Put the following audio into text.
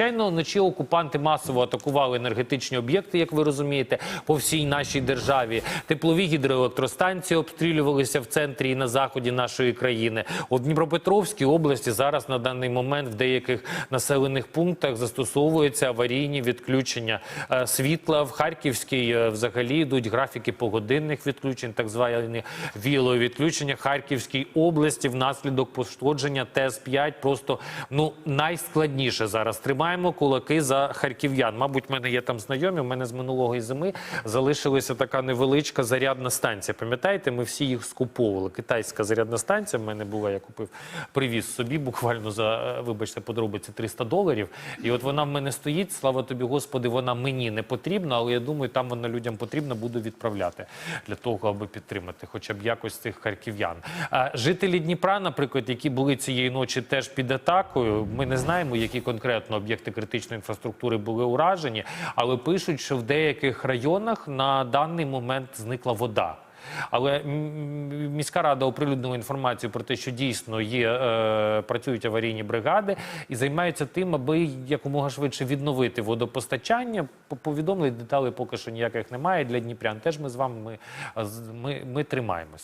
Звичайно, вночі окупанти масово атакували енергетичні об'єкти, як ви розумієте, по всій нашій державі. Теплові гідроелектростанції обстрілювалися в центрі і на заході нашої країни. У Дніпропетровській області зараз на даний момент в деяких населених пунктах застосовуються аварійні відключення е, світла. В Харківській е, взагалі йдуть графіки погодинних відключень, так звані вілові відключення. Харківській області внаслідок пошкодження ТС-5 просто ну найскладніше зараз. Тримаємо кулаки за харків'ян. Мабуть, в мене є там знайомі. У мене з минулого зими залишилася така невеличка зарядна станція. Пам'ятаєте, ми всі їх скуповували. Китайська зарядна станція в мене була. Я купив, привіз собі буквально за е, вибачте, подробиці 300 доларів. І от вона в мене стоїть. Слава тобі, Господи, вона мені не потрібна, але я думаю, там вона людям потрібна, буду відправляти для того, аби підтримати, хоча б якось цих харків'ян. Жителі Дніпра, наприклад, які були цієї ночі теж під атакою. Ми не знаємо, які конкретно об'єкти критичної інфраструктури були уражені, але пишуть, що в деяких районах на даний момент зникла вода. Але міська рада оприлюднила інформацію про те, що дійсно є е, працюють аварійні бригади і займаються тим, аби якомога швидше відновити водопостачання. По- Повідомлень деталей поки що ніяких немає для Дніпрян. Теж ми з вами ми, ми, ми тримаємося.